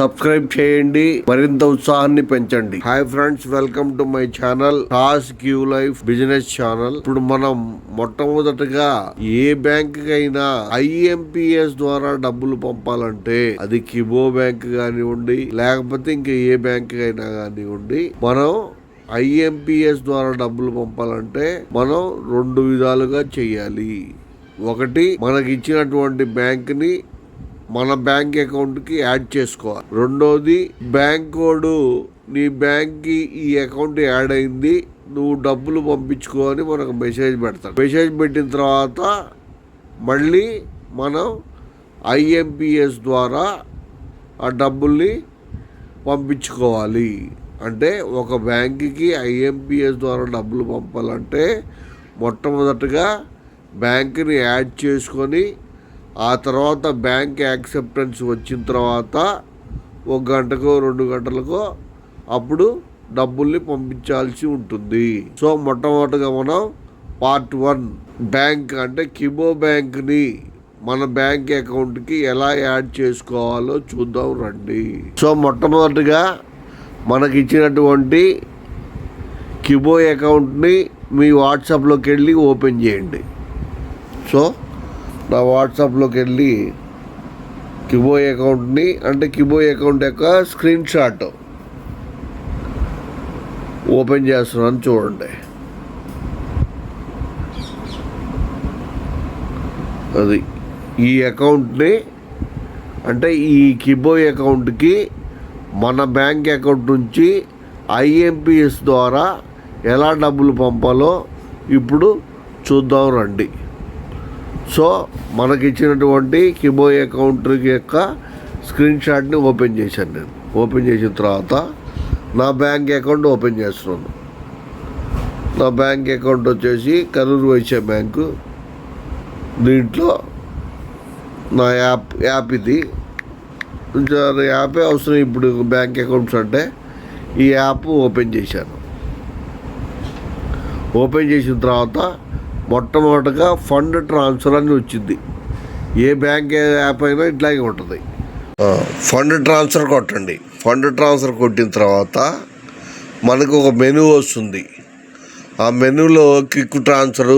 Subscribe చేయండి మరింత ఉత్సాహాన్ని పెంచండి. Hi friends welcome to my channel toss Q life business channel ఇప్పుడు మనం మొట్టమొదటగా ఏ బ్యాంక్ అయినా ఐఎంపిఎస్ ద్వారా డబ్బులు పంపాలంటే అది కిబో బ్యాంక్ కానివ్వండి లేకపోతే ఇంకా ఏ బ్యాంక్ అయినా కానివ్వండి మనం ఐఎంపిఎస్ ద్వారా డబ్బులు పంపాలంటే మనం రెండు విధాలుగా చేయాలి. ఒకటి మనకి ఇచ్చినటువంటి బ్యాంక్ని మన బ్యాంక్ అకౌంట్కి యాడ్ చేసుకోవాలి రెండోది బ్యాంక్ కోడ్ నీ బ్యాంక్కి ఈ అకౌంట్ యాడ్ అయింది నువ్వు డబ్బులు పంపించుకో అని మనకు మెసేజ్ పెడతాడు. మెసేజ్ పెట్టిన తర్వాత మళ్ళీ మనం ఐఎంపిఎస్ ద్వారా ఆ డబ్బుల్ని పంపించుకోవాలి. అంటే ఒక బ్యాంకుకి ఐఎంపిఎస్ ద్వారా డబ్బులు పంపాలంటే మొట్టమొదటగా బ్యాంకుని యాడ్ చేసుకొని ఆ తర్వాత బ్యాంక్ యాక్సెప్టెన్స్ వచ్చిన తర్వాత ఒక గంటకో రెండు గంటలకో అప్పుడు డబ్బుల్ని పంపించాల్సి ఉంటుంది. సో మొట్టమొదటిగా మనం పార్ట్ వన్ బ్యాంక్ అంటే కిబో బ్యాంక్ని మన బ్యాంక్ అకౌంట్కి ఎలా యాడ్ చేసుకోవాలో చూద్దాం రండి. సో మొట్టమొదటిగా మనకి ఇచ్చినటువంటి కిబో అకౌంట్ని మీ వాట్సాప్లోకి వెళ్ళి ఓపెన్ చేయండి. సో నా వాట్సాప్లోకి వెళ్ళి కిబో అకౌంట్ని అంటే కిబో అకౌంట్ యొక్క స్క్రీన్ షాట్ ఓపెన్ చేస్తున్నాను చూడండి. అది ఈ అకౌంట్ని అంటే ఈ కిబో అకౌంట్కి మన బ్యాంక్ అకౌంట్ నుంచి ఐఎంపిఎస్ ద్వారా ఎలా డబ్బులు పంపాలో ఇప్పుడు చూద్దాం రండి. సో మనకి ఇచ్చినటువంటి కిబో అకౌంట్ యొక్క స్క్రీన్ షాట్ని ఓపెన్ చేశాను నేను. ఓపెన్ చేసిన తర్వాత నా బ్యాంక్ అకౌంట్ ఓపెన్ చేస్తున్నాను. నా బ్యాంక్ అకౌంట్ వచ్చేసి కరూరు వైశ్య బ్యాంకు దీంట్లో నా యాప్ యాప్ ఇది. యాపే అవసరం ఇప్పుడు బ్యాంక్ అకౌంట్స్ అంటే ఈ యాప్ ఓపెన్ చేశాను. ఓపెన్ చేసిన తర్వాత మొట్టమొదటగా ఫండ్ ట్రాన్స్ఫర్ అని వచ్చింది. ఏ బ్యాంక్ యాప్ అయినా ఇట్లాగే ఉంటుంది. ఫండ్ ట్రాన్స్ఫర్ కొట్టండి. ఫండ్ ట్రాన్స్ఫర్ కొట్టిన తర్వాత మనకు ఒక మెనూ వస్తుంది. ఆ మెనూలో quick transfer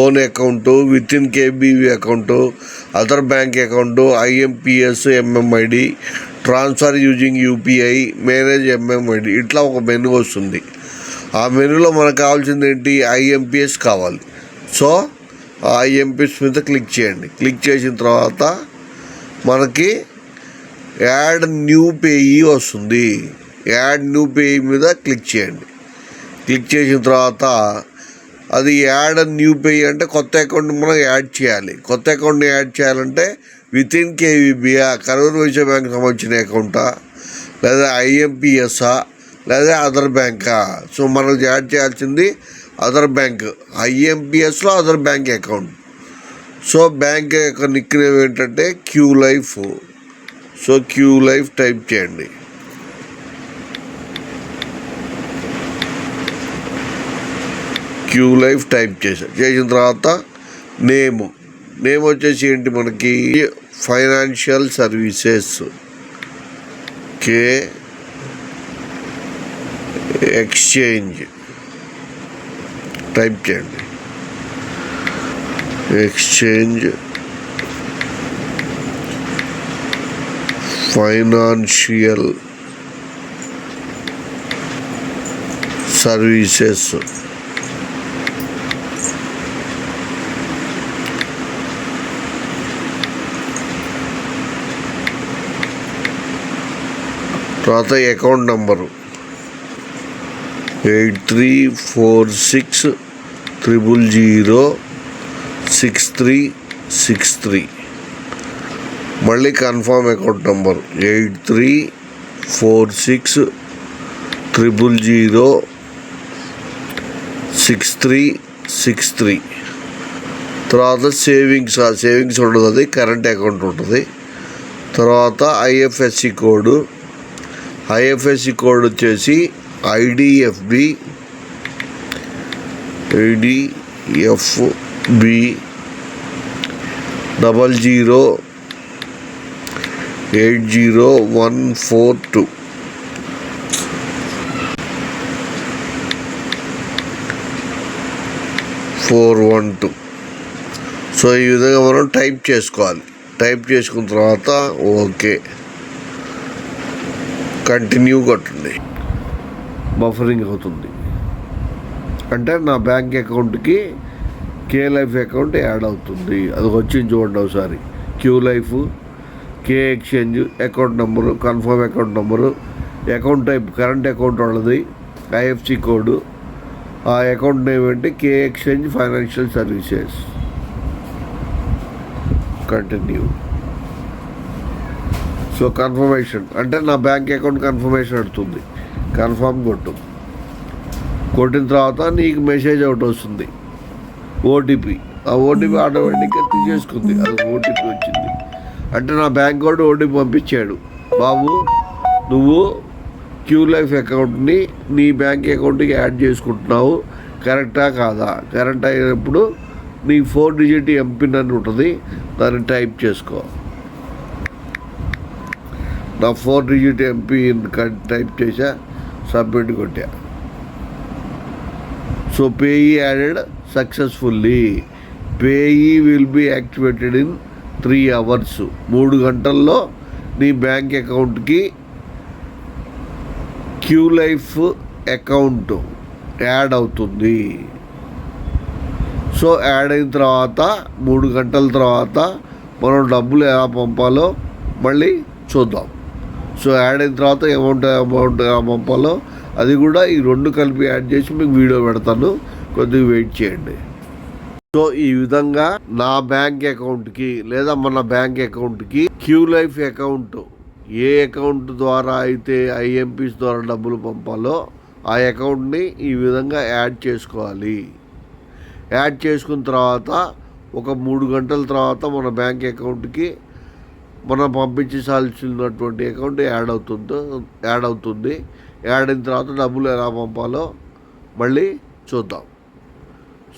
own account within KVB account other bank account IMPS MMID transfer using UPI manage MMID ఇట్లా ఒక మెనూ వస్తుంది. ఆ మెనూలో మనకు కావాల్సింది ఏంటి? ఐఎంపిఎస్ కావాలి. సో ఆ ఐఎంపిఎస్ మీద క్లిక్ చేయండి. క్లిక్ చేసిన తర్వాత మనకి యాడ్ న్యూ పేయీ వస్తుంది. యాడ్ న్యూ పేయీ మీద క్లిక్ చేయండి. క్లిక్ చేసిన తర్వాత అది యాడ్ న్యూ పేయీ అంటే కొత్త అకౌంట్ మనం యాడ్ చేయాలి. కొత్త అకౌంట్ యాడ్ చేయాలంటే విత్ ఇన్ కేవీబీఆ కరూర్ వైశ్య బ్యాంక్ సంబంధించిన అకౌంటా లేదా ఐఎంపిఎస్ఆ లేదా అదర్ బ్యాంకా సో మనం యాడ్ చేయాల్సింది other bank ఐఎంపిఎస్లో other bank account so bank యొక్క నిక్నేమ్ ఏంటంటే Q Life so Q Life type చేయండి. క్యూ లైఫ్ టైప్ చేశాను చేసిన తర్వాత నేమ్ నేమ్ వచ్చేసి ఏంటి మనకి? Financial services K exchange type చేయండి. Exchange financial services. తర్వాత account number. Eight three four six triple zero six three six three మళ్ళీ confirm account number eight three four six triple zero six three six three తర్వాత savings ఆ savings ఉండదు అది current account ఉంటుంది. తర్వాత IFSC code IFSC code వచ్చేసి IDFB IDFB double zero eight zero one four two. Four one two. So ఈ విధంగా మనం టైప్ చేసుకోవాలి. టైప్ చేసుకున్న తర్వాత ఓకే. కంటిన్యూ కొట్టండి. బఫరింగ్ అవుతుంది. అంటే నా బ్యాంక్ అకౌంట్కి కే లైఫ్ అకౌంట్ యాడ్ అవుతుంది. అది వచ్చింది చూడండి ఒకసారి. Q Life K exchange account number confirm account number account type current account వాళ్ళది ఐఎఫ్సి కోడ్ ఆ అకౌంట్ నేమ్ ఏంటి? K exchange financial services. Continue. So confirmation. అంటే నా బ్యాంక్ అకౌంట్ కన్ఫర్మేషన్ అడుగుతుంది కన్ఫర్మ్ కొట్టు. కొట్టిన తర్వాత నీకు మెసేజ్ ఒకటి వస్తుంది. ఓటీపీ ఆ ఓటీపీ ఆటోమేటిక్గా తీసేసుకుంది. అది ఓటీపీ వచ్చింది. అంటే నా బ్యాంక్ వాడు ఓటీపీ పంపించాడు. బాబు నువ్వు క్యూ లైఫ్ అకౌంట్ని నీ బ్యాంక్ అకౌంట్కి యాడ్ చేసుకుంటున్నావు. కరెక్టా కాదా? కరెక్ట్ అయినప్పుడు నీ ఫోర్ డిజిట్ ఎంపిన్ అని ఉంటుంది. దాన్ని టైప్ చేసుకో. నా ఫోర్ డిజిట్ ఎంపీ టైప్ చేసా సబ్మిట్ కొట్టా. So payee added successfully payee will be activated in three hours మూడు గంటల్లో నీ బ్యాంక్ అకౌంట్కి క్యూ లైఫ్ అకౌంట్ యాడ్ అవుతుంది. సో యాడ్ అయిన తర్వాత మూడు గంటల తర్వాత మనం డబ్బులు ఎలా పంపాలో మళ్ళీ చూద్దాం. సో యాడ్ అయిన తర్వాత అమౌంట్ అమౌంట్ పంపాలో అది కూడా ఈ రెండు కలిపి యాడ్ చేసి మీకు వీడియో పెడతాను. కొద్దిగా వెయిట్ చేయండి. సో ఈ విధంగా నా బ్యాంక్ అకౌంట్కి లేదా మన బ్యాంక్ అకౌంట్కి క్యూ లైఫ్ అకౌంట్ ఏ అకౌంట్ ద్వారా అయితే ఐఎంపీస్ ద్వారా డబ్బులు పంపాలో ఆ అకౌంట్ని ఈ విధంగా యాడ్ చేసుకోవాలి. యాడ్ చేసుకున్న తర్వాత ఒక మూడు గంటల తర్వాత మన బ్యాంక్ అకౌంట్కి మనం పంపించాల్సినటువంటి అకౌంట్ యాడ్ అవుతుందో యాడ్ అవుతుంది. యాడ్ అయిన తర్వాత డబ్బులు ఎలా పంపాలో మళ్ళీ చూద్దాం.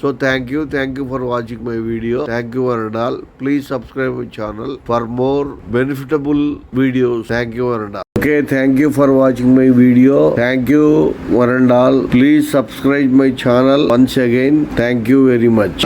So thank you thank you for watching my video thank you and all please subscribe my channel for more benefitable videos thank you and all okay thank you for watching my video thank you one and all please subscribe my channel once again thank you very much